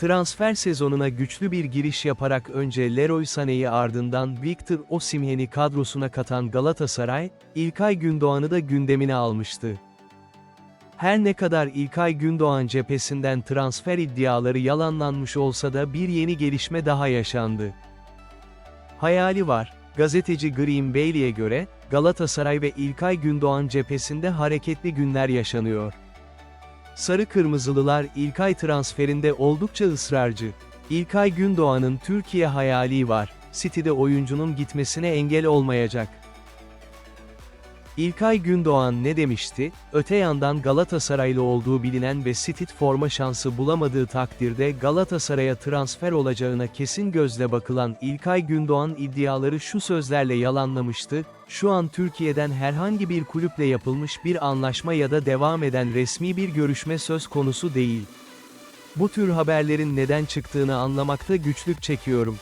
Transfer sezonuna güçlü bir giriş yaparak önce Leroy Sané'yi ardından Victor Osimhen'i kadrosuna katan Galatasaray, İlkay Gündoğan'ı da gündemine almıştı. Her ne kadar İlkay Gündoğan cephesinden transfer iddiaları yalanlanmış olsa da bir yeni gelişme daha yaşandı. Hayali var. Gazeteci Green Bailey'e göre, Galatasaray ve İlkay Gündoğan cephesinde hareketli günler yaşanıyor. Sarı Kırmızılılar İlkay transferinde oldukça ısrarcı. İlkay Gündoğan'ın Türkiye hayali var. City'de oyuncunun gitmesine engel olmayacak. İlkay Gündoğan ne demişti? Öte yandan Galatasaraylı olduğu bilinen ve City forma şansı bulamadığı takdirde Galatasaray'a transfer olacağına kesin gözle bakılan İlkay Gündoğan iddiaları şu sözlerle yalanlamıştı, şu an Türkiye'den herhangi bir kulüple yapılmış bir anlaşma ya da devam eden resmi bir görüşme söz konusu değil. Bu tür haberlerin neden çıktığını anlamakta güçlük çekiyorum.